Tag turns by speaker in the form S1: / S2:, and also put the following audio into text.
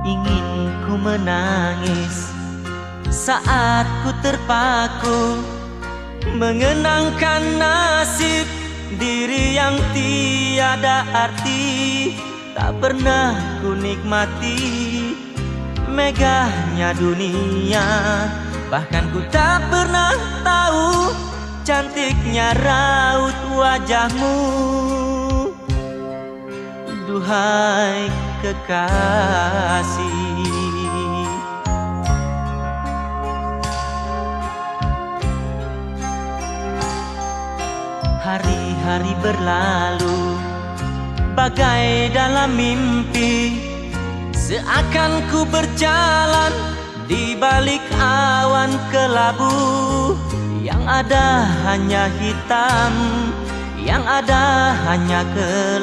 S1: Ku menangis saat ku terpaku Mengenangkan nasib diri yang tiada arti. Tak pernah ku nikmati megahnya dunia. Bahkan ku tak pernah tahu cantiknya raut wajahmu Duhai kekasih. Hari-hari berlalu Bagai dalam mimpi Seakan ku berjalan Di balik awan kelabu. Yang ada hanya hitam Yang ada hanya kelam